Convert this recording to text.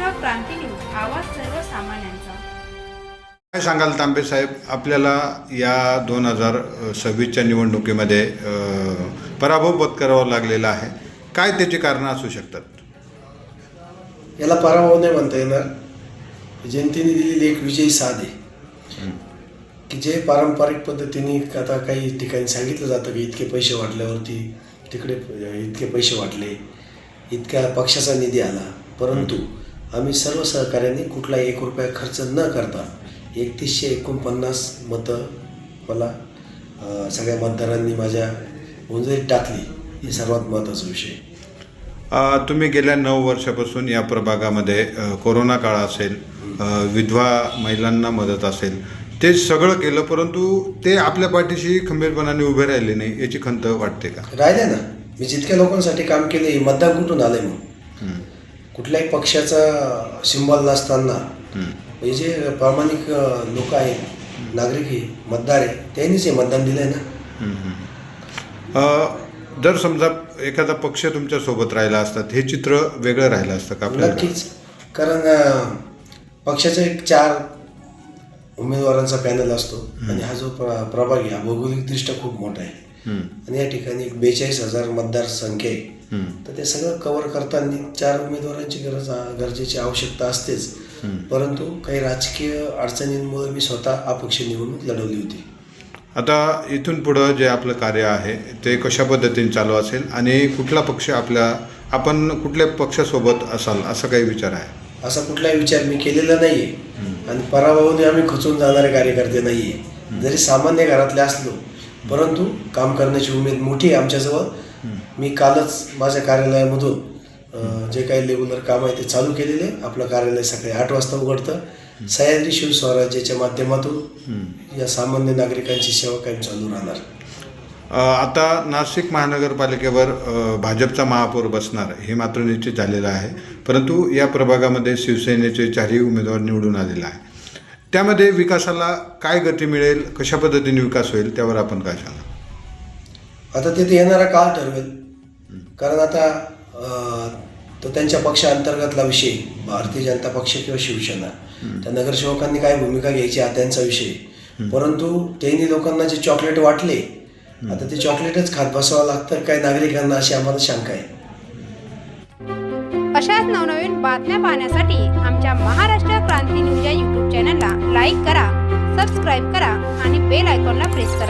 Maharashtra Kranti news आवाज सर्वसामान्यांचा. काय सांगाल तांबे साहेब? आपल्याला या दोन हजार सव्वीसच्या निवडणुकीमध्ये पराभव पत्करावा लागलेला आहे. काय त्याची कारणं असू शकतात? याला पराभव नाही म्हणता येणार. जनतेने दिलेली एक विजयी साध. आहे की जे पारंपरिक पद्धतीने आता काही ठिकाणी सांगितलं जातं की इतके पैसे वाटल्यावरती तिकडे इतके पैसे वाटले इतक्या पक्षाचा निधी आला. परंतु आम्ही सर्व सहकार्यांनी कुठलाही एक रुपया खर्च न करता एकतीसशे एकोणपन्नास मतं मला सगळ्या मतदारांनी माझ्या उंजळीत टाकली. हे सर्वात महत्त्वाचा विषय. तुम्ही गेल्या नऊ वर्षापासून या प्रभागामध्ये कोरोना काळ असेल विधवा महिलांना मदत असेल ते सगळं केलं परंतु ते आपल्या पाठीशी खंबीरपणाने उभे राहिले नाही याची खंत वाटते का? राहिले ना. मी जितक्या लोकांसाठी काम केले मतदान कुठून आलंय मग? कुठल्याही पक्षाचा सिंबल नसताना हं. जे प्रामाणिक लोक आहेत नागरिक आहे मतदार आहे त्यांनीच हे मतदान दिलंय ना. अ, जर समजा एखादा पक्ष तुमच्यासोबत राहिला असतात हे चित्र वेगळं राहिलं असतं का नक्कीच. कारण पक्षाचा एक चार उमेदवारांचा पॅनल असतो आणि हा जो प्र प्रभाग आहे हा भौगोलिकदृष्ट्या खूप मोठा आहे. आणि या ठिकाणी एक बेचाळीस हजार मतदार संख्या आहे. तर ते सगळं कव्हर करताना चार उमेदवारांची गरज गरजेची आवश्यकता असतेच. परंतु काही राजकीय अडचणींमुळे मी स्वतः अपक्ष निवडणूक लढवली होती. आता इथून पुढं जे आपलं कार्य आहे ते कशा पद्धतीने चालू असेल आणि कुठला पक्ष आपल्या आपण कुठल्या पक्षासोबत असाल असा काही विचार आहे? असा कुठलाही विचार मी केलेला नाही आहे आणि पराभवाने आम्ही खचून जाणारे कार्यकर्ते नाही आहे जरी सामान्य घरातले असलो परंतु काम करण्याची उमेद मोठी आहे आमच्याजवळ. मी कालच माझ्या कार्यालयामधून जे काही रेग्युलर काम आहे ते चालू केलेले. आपलं कार्यालय सकाळी आठ वाजता उघडतं. सह्याद्री शिवस्वराज्याच्या माध्यमातून या सामान्य नागरिकांची सेवा कायम चालू राहणार. आता नाशिक महानगरपालिकेवर भाजपचा महापौर बसणार हे मात्र निश्चित झालेलं आहे. परंतु या प्रभागामध्ये शिवसेनेचे चारही उमेदवार निवडून आलेला आहे त्यामध्ये विकासाला काय गती मिळेल कशा पद्धतीने विकास होईल त्यावर आपण काय सांगा आता तिथे येणारा काळ ठरवेल. कारण आता तो त्यांच्या पक्षांतर्गतला विषय भारतीय जनता पक्ष किंवा शिवसेना त्या नगरसेवकांनी काय भूमिका घ्यायची हा त्यांचा विषय. परंतु त्यांनी लोकांना जे चॉकलेट वाटले आता ते चॉकलेटच खात बसावं लागतं काय नागरिकांना अशी आम्हाला शंका आहे. अशाच नवनवीन बातम्या पाहण्यासाठी आमच्या महाराष्ट्र क्रांती न्यूज या यूट्यूब चॅनलला लाईक करा सबस्क्राईब करा आणि बेल आयकॉनला प्रेस करा.